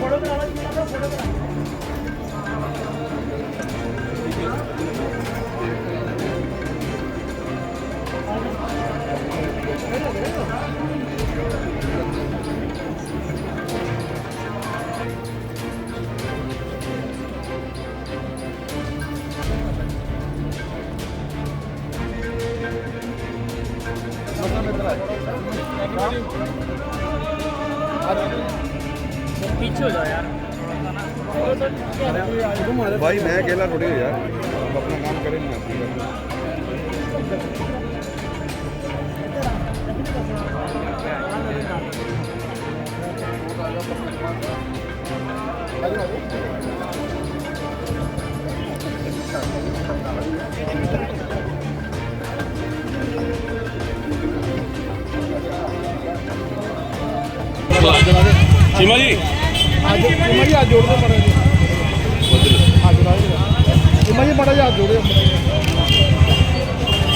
Por otra vez, por otra vez. पीछे हो जाओ यार भाई मैं अकेला थोड़ी हूँ यार अपना काम करें बात। ਚੀਮਾ ਜੀ ਅੱਜ ਹੱਥ ਜੋੜ ਦਿਓ ਮਾੜਾ ਜੀ ਹੱਥ ਜੋੜਾ ਜੀ ਜੀ ਮਾੜਾ ਜਿਹਾ ਹੱਥ ਜੋੜਿਓ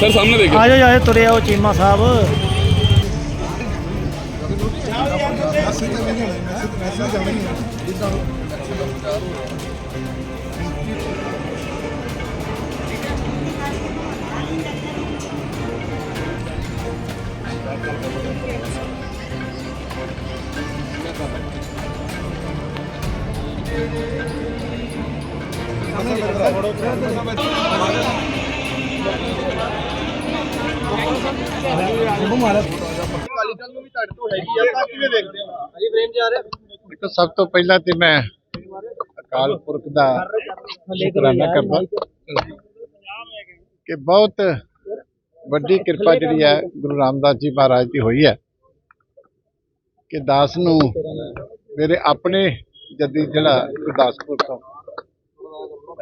ਸਰ, ਸਾਹਮਣੇ ਦੇਖੋ। ਆ ਜਾਓ ਆਏ ਤੁਰੇ ਆਓ, ਚੀਮਾ ਸਾਹਿਬ। ਇੱਕ ਸਭ ਤੋਂ ਪਹਿਲਾਂ ਤੇ ਮੈਂ ਅਕਾਲ ਪੁਰਖ ਦਾ ਸ਼ੁਕਰਾਨਾ ਕਰਦਾ ਕਿ ਬਹੁਤ ਵੱਡੀ ਕਿਰਪਾ ਜਿਹੜੀ ਹੈ ਗੁਰੂ ਰਾਮਦਾਸ ਜੀ ਮਹਾਰਾਜ ਦੀ ਹੋਈ ਹੈ ਕਿ ਦਾਸ ਨੂੰ ਮੇਰੇ ਆਪਣੇ ਜੱਦੀ ਜਿਹੜਾ ਗੁਰਦਾਸਪੁਰ ਤੋਂ।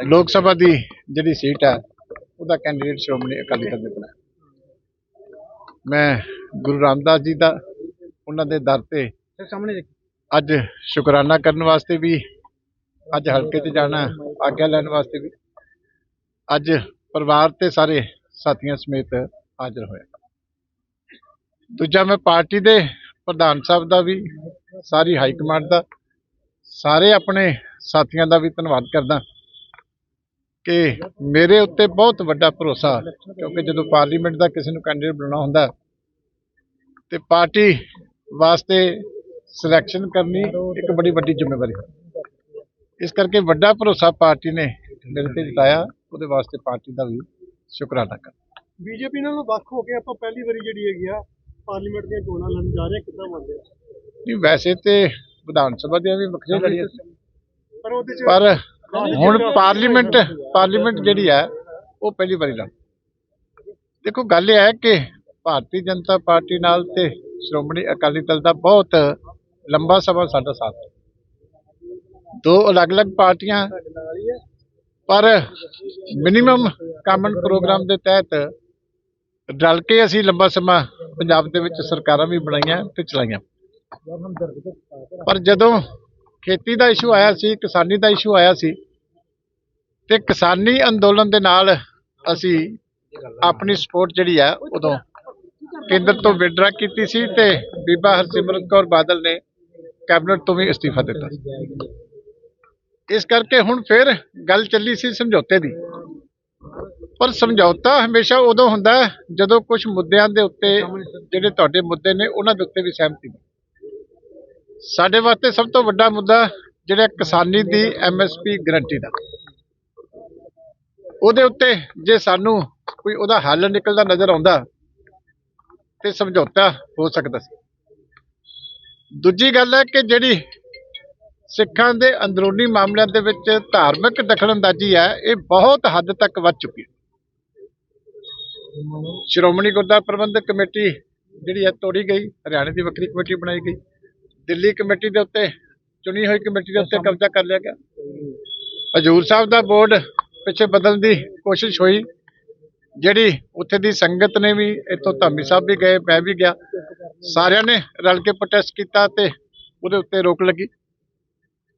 ਲੋਕ ਸਭਾ ਦੀ ਜਿਹੜੀ ਸੀਟ ਹੈ ਉਹਦਾ ਕੈਂਡੀਡੇਟ ਸ਼੍ਰੋਮਣੀ ਅਕਾਲੀ ਦਲ ਨੇ ਬਣਾਇਆ। ਮੈਂ ਗੁਰੂ ਰਾਮਦਾਸ ਜੀ ਦਾ ਉਹਨਾਂ ਦੇ ਦਰ ਤੇ ਸਾਹਮਣੇ ਅੱਜ ਸ਼ੁਕਰਾਨਾ ਕਰਨ ਵਾਸਤੇ ਵੀ ਅੱਜ ਹਲਕੇ 'ਚ ਜਾਣਾ ਆਗਿਆ ਲੈਣ ਵਾਸਤੇ ਵੀ ਅੱਜ ਪਰਿਵਾਰ ਤੇ ਸਾਰੇ ਸਾਥੀਆਂ ਸਮੇਤ ਹਾਜ਼ਰ ਹੋਇਆ ਦੂਜਾ ਮੈਂ ਪਾਰਟੀ ਦੇ ਪ੍ਰਧਾਨ ਸਾਹਿਬ ਦਾ ਵੀ ਸਾਰੀ ਹਾਈ ਕਮਾਂਡ ਦਾ ਸਾਰੇ ਆਪਣੇ ਸਾਥੀਆਂ ਦਾ ਵੀ ਧੰਨਵਾਦ ਕਰਦਾ ਕਿ ਮੇਰੇ ਉੱਤੇ ਬਹੁਤ ਵੱਡਾ ਭਰੋਸਾ ਕਿਉਂਕਿ ਜਦੋਂ ਪਾਰਲੀਮੈਂਟ ਦਾ ਕਿਸੇ ਨੂੰ ਕੈਂਡੀਡੇਟ ਬਣਾਉਣਾ ਹੁੰਦਾ ਤੇ ਪਾਰਟੀ ਵਾਸਤੇ ਸਿਲੈਕਸ਼ਨ ਕਰਨੀ ਇੱਕ ਬੜੀ ਵੱਡੀ ਜ਼ਿੰਮੇਵਾਰੀ ਹੈ। ਇਸ ਕਰਕੇ ਵੱਡਾ ਭਰੋਸਾ ਪਾਰਟੀ ਨੇ ਮੇਰੇ ਤੇ ਜਤਾਇਆ ਉਹਦੇ ਵਾਸਤੇ ਪਾਰਟੀ ਦਾ ਵੀ ਸ਼ੁਕਰਾਨਾ ਕਰ ਬੀਜੇਪੀ ਨਾਲ ਵੱਖ ਹੋ ਕੇ ਆਪਾਂ ਪਹਿਲੀ ਵਾਰੀ ਜਿਹੜੀ ਹੈਗੀ ਆ ਪਾਰਲੀਮੈਂਟ ਦੀਆਂ ਚੋਣਾਂ ਲੜਨ ਜਾ ਰਹੇ ਕਿੱਦਾਂ ਮੰਨਦੇ ਆ ਨਹੀਂ ਵੈਸੇ ਤੇ ਵਿਧਾਨ ਸਭਾ ਦੀਆਂ ਵੀ ਵੱਖਰੀਆਂ ਲੜੀਆਂ ਸੀ ਪਰ ਉਹਦੇ ਚ ਪਰ ਹੁਣ ਪਾਰਲੀਮੈਂਟ ਪਾਰਲੀਮੈਂਟ ਜਿਹੜੀ ਹੈ ਉਹ ਪਹਿਲੀ ਵਾਰੀ ਲੜ ਦੇਖੋ ਗੱਲ ਇਹ ਹੈ ਕਿ ਭਾਰਤੀ ਜਨਤਾ ਪਾਰਟੀ ਨਾਲ ਤੇ ਸ਼੍ਰੋਮਣੀ ਅਕਾਲੀ ਦਲ ਦਾ ਬਹੁਤ ਲੰਬਾ ਸਮਾਂ ਸਾਡਾ ਸਾਥ ਹੈ। ਦੋ ਅਲੱਗ-ਅਲੱਗ ਪਾਰਟੀਆਂ ਪਰ ਮਿਨੀਮਮ ਕਾਮਨ ਪ੍ਰੋਗਰਾਮ ਦੇ ਤਹਿਤ ਰਲ ਕੇ ਅਸੀਂ ਲੰਬਾ ਸਮਾਂ ਪੰਜਾਬ ਦੇ ਵਿੱਚ ਸਰਕਾਰਾਂ ਵੀ ਬਣਾਈਆਂ ਤੇ ਚਲਾਈਆਂ। ਪਰ ਜਦੋਂ ਖੇਤੀ ਦਾ ਇਸ਼ੂ ਆਇਆ ਸੀ, ਕਿਸਾਨੀ ਦਾ ਇਸ਼ੂ ਆਇਆ ਸੀ, ਤੇ ਕਿਸਾਨੀ ਅੰਦੋਲਨ ਦੇ ਨਾਲ ਅਸੀਂ ਆਪਣੀ ਸਪੋਰਟ ਜਿਹੜੀ ਆ, ਉਦੋਂ ਕੇਂਦਰ ਤੋਂ ਵਿਡਰਾ ਕੀਤੀ ਸੀ ਤੇ ਬੀਬਾ ਹਰਸਿਮਰਤ ਕੌਰ ਬਾਦਲ ਨੇ ਕੈਬਨਿਟ ਤੋਂ ਵੀ ਅਸਤੀਫਾ ਦਿੱਤਾ ਇਸ ਕਰਕੇ ਹੁਣ ਫਿਰ ਗੱਲ ਚੱਲੀ ਸੀ ਸਮਝੌਤੇ ਦੀ। ਪਰ ਸਮਝੌਤਾ ਹਮੇਸ਼ਾ ਉਦੋਂ ਹੁੰਦਾ ਜਦੋਂ ਕੁਝ ਮੁੱਦਿਆਂ ਦੇ ਉੱਤੇ ਜਿਹੜੇ ਤੁਹਾਡੇ ਮੁੱਦੇ ਨੇ, ਉਹਨਾਂ ਦੇ ਉੱਤੇ ਵੀ ਸਹਿਮਤੀ ਹੋਵੇ ਸਾਡੇ ਵਾਸਤੇ ਸਭ ਤੋਂ ਵੱਡਾ ਮੁੱਦਾ ਜਿਹੜਾ ਕਿਸਾਨੀ ਦੀ ਐਮਐਸਪੀ ਗਰੰਟੀ ਦਾ। ਉਹਦੇ ਉੱਤੇ ਜੇ ਸਾਨੂੰ ਕੋਈ ਉਹਦਾ ਹੱਲ ਨਿਕਲਦਾ, ਨਜ਼ਰ ਆਉਂਦਾ ਤੇ ਸਮਝੌਤਾ ਹੋ ਸਕਦਾ ਸੀ। ਦੂਜੀ ਗੱਲ ਹੈ ਕਿ ਜਿਹੜੀ ਸਿੱਖਾਂ ਦੇ ਅੰਦਰੂਨੀ ਮਾਮਲਿਆਂ ਦੇ ਵਿੱਚ ਧਾਰਮਿਕ ਦਖਲਅੰਦਾਜ਼ੀ ਹੈ, ਇਹ ਬਹੁਤ ਹੱਦ ਤੱਕ ਵੱਧ ਚੁੱਕੀ ਹੈ। ਸ਼੍ਰੋਮਣੀ ਗੁਰਦੁਆਰਾ ਪ੍ਰਬੰਧਕ ਕਮੇਟੀ ਜਿਹੜੀ ਹੈ ਤੋੜੀ ਗਈ, ਹਰਿਆਣੇ ਦੀ ਵੱਖਰੀ ਕਮੇਟੀ ਬਣਾਈ ਗਈ। ਦਿੱਲੀ ਕਮੇਟੀ ਦੇ ਉੱਤੇ ਚੁਣੀ ਹੋਈ ਕਮੇਟੀ ਦੇ ਉੱਤੇ ਕਬਜ਼ਾ ਕਰ ਲਿਆ ਗਿਆ। ਹਜੂਰ ਸਾਹਿਬ ਦਾ ਬੋਰਡ ਪਿੱਛੇ ਬਦਲਣ ਦੀ ਕੋਸ਼ਿਸ਼ ਹੋਈ। ਜਿਹੜੀ ਉੱਥੇ ਦੀ ਸੰਗਤ ਨੇ ਵੀ ਇੱਥੋਂ ਧਾਮੀ ਸਾਹਿਬ ਵੀ ਗਏ ਮੈਂ ਵੀ ਗਿਆ। ਸਾਰਿਆਂ ਨੇ ਰਲ ਕੇ ਪ੍ਰੋਟੈਸਟ ਕੀਤਾ ਤੇ ਉਹਦੇ ਉੱਤੇ ਰੋਕ ਲੱਗੀ।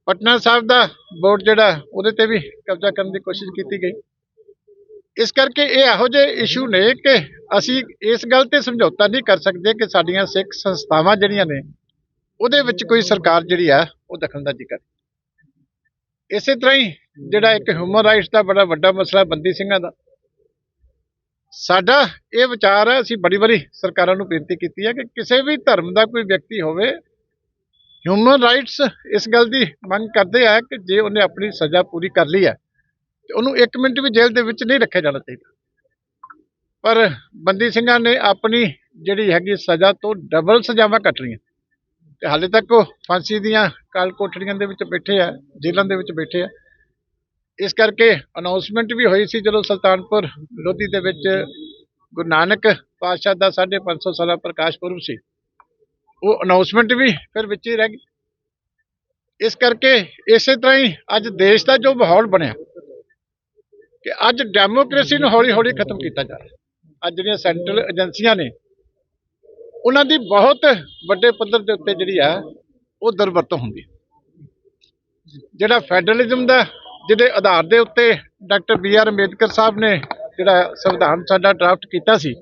ਪਟਨਾ ਸਾਹਿਬ ਦਾ ਬੋਰਡ ਜਿਹੜਾ ਉਹਦੇ ਤੇ ਵੀ ਕਬਜ਼ਾ ਕਰਨ ਦੀ ਕੋਸ਼ਿਸ਼ ਕੀਤੀ ਗਈ। ਇਸ ਕਰਕੇ ਇਹ ਇਹੋ ਜਿਹੇ ਇਸ਼ੂ ਨੇ ਕਿ ਅਸੀਂ ਇਸ ਗੱਲ ਤੇ ਸਮਝੌਤਾ ਨਹੀਂ ਕਰ ਸਕਦੇ ਕਿ ਸਾਡੀਆਂ ਸਿੱਖ ਸੰਸਥਾਵਾਂ ਜਿਹੜੀਆਂ ਨੇ ਉਹਦੇ ਵਿੱਚ ਕੋਈ ਸਰਕਾਰ ਜਿਹੜੀ ਆ, ਉਹ ਦਖਲਅੰਦਾਜ਼ੀ ਕਰੇ ਇਸੇ ਤਰ੍ਹਾਂ ਹੀ ਜਿਹੜਾ ਇੱਕ ਹਿਊਮਨ ਰਾਈਟਸ ਦਾ ਬੜਾ ਵੱਡਾ ਮਸਲਾ ਬੰਦੀ ਸਿੰਘਾਂ ਦਾ। ਸਾਡਾ ਇਹ ਵਿਚਾਰ ਹੈ, ਅਸੀਂ ਬੜੀ ਵਾਰੀ ਸਰਕਾਰਾਂ ਨੂੰ ਬੇਨਤੀ ਕੀਤੀ ਹੈ ਕਿ ਕਿਸੇ ਵੀ ਧਰਮ ਦਾ ਕੋਈ ਵਿਅਕਤੀ ਹੋਵੇ ਹਿਊਮਨ ਰਾਈਟਸ ਇਸ ਗੱਲ ਦੀ ਮੰਗ ਕਰਦੇ ਆ ਕਿ ਜੇ ਉਹਨੇ ਆਪਣੀ ਸਜ਼ਾ ਪੂਰੀ ਕਰ ਲਈ ਹੈ, ਤੇ ਉਹਨੂੰ 1 ਮਿੰਟ ਵੀ ਜੇਲ੍ਹ ਦੇ ਵਿੱਚ ਨਹੀਂ ਰੱਖਿਆ ਜਾਣਾ ਚਾਹੀਦਾ। ਪਰ ਬੰਦੀ ਸਿੰਘਾਂ ਨੇ ਆਪਣੀ ਜਿਹੜੀ ਹੈਗੀ ਸਜ਼ਾ ਤੋਂ ਡਬਲ ਸਜ਼ਾਵਾਂ ਕੱਟਣੀਆਂ ਤੇ ਹਾਲੇ ਤੱਕ ਉਹ ਫਾਂਸੀ ਦੀਆਂ ਕਾਲ ਕੋਠੜੀਆਂ ਦੇ ਵਿੱਚ ਬੈਠੇ ਆ, ਜੇਲ੍ਹਾਂ ਦੇ ਵਿੱਚ ਬੈਠੇ ਆ। ਇਸ ਕਰਕੇ ਅਨਾਉਂਸਮੈਂਟ ਵੀ ਹੋਈ ਸੀ ਜਦੋਂ ਸੁਲਤਾਨਪੁਰ ਲੋਧੀ ਦੇ ਵਿੱਚ ਗੁਰੂ ਨਾਨਕ ਪਾਤਸ਼ਾਹ ਦਾ 550 ਸਾਲਾ ਪ੍ਰਕਾਸ਼ ਪੁਰਬ ਸੀ। ਉਹ ਅਨਾਉਂਸਮੈਂਟ ਵੀ ਫਿਰ ਵਿੱਚ ਹੀ ਰਹਿ ਗਈ। ਇਸ ਕਰਕੇ ਇਸੇ ਤਰ੍ਹਾਂ ਹੀ ਅੱਜ ਦੇਸ਼ ਦਾ ਜੋ ਮਾਹੌਲ ਬਣਿਆ, ਕਿ ਅੱਜ ਡੈਮੋਕ੍ਰੇਸੀ ਨੂੰ ਹੌਲੀ-ਹੌਲੀ ਖਤਮ ਕੀਤਾ ਜਾ ਰਿਹਾ। ਅੱਜ ਜਿਹੜੀਆਂ ਸੈਂਟਰਲ ਏਜੰਸੀਆਂ ਨੇ ਉਹਨਾਂ ਦੀ ਬਹੁਤ ਵੱਡੇ ਪੱਧਰ ਦੇ ਉੱਤੇ ਜਿਹੜੀ ਹੈ ਉਹ ਦੁਰਵਰਤੋਂ ਹੁੰਦੀ ਜਿਹੜਾ ਫੈਡਰਲਿਜ਼ਮ ਦਾ, ਜਿਹਦੇ ਆਧਾਰ ਦੇ ਉੱਤੇ doctor B R Ambedkar Sahib ਨੇ ਜਿਹੜਾ ਸੰਵਿਧਾਨ ਸਾਡਾ ਡਰਾਫਟ ਕੀਤਾ ਸੀ,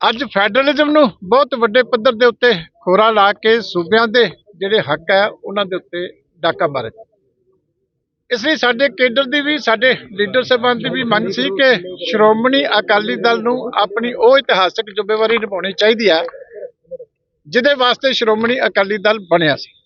ਅੱਜ ਫੈਡਰਲਿਜ਼ਮ ਨੂੰ ਬਹੁਤ ਵੱਡੇ ਪੱਧਰ ਦੇ ਉੱਤੇ ਖੋਰਾ ਲਾ ਕੇ ਸੂਬਿਆਂ ਦੇ ਜਿਹੜੇ ਹੱਕ ਹੈ, ਉਹਨਾਂ ਦੇ ਉੱਤੇ ਡਾਕਾ ਮਾਰੇ ਇਸ ਲਈ ਸਾਡੇ ਕੇਡਰ ਦੀ ਵੀ, ਸਾਡੇ ਲੀਡਰ ਸਾਹਿਬਾਨ ਦੀ ਵੀ ਮੰਗ ਸੀ ਕਿ ਸ਼੍ਰੋਮਣੀ ਅਕਾਲੀ ਦਲ ਨੂੰ ਆਪਣੀ ਉਹ ਇਤਿਹਾਸਕ ਜ਼ਿੰਮੇਵਾਰੀ ਨਿਭਾਉਣੀ ਚਾਹੀਦੀ ਹੈ ਜਿਹਦੇ ਵਾਸਤੇ ਸ਼੍ਰੋਮਣੀ ਅਕਾਲੀ ਦਲ ਬਣਿਆ ਸੀ।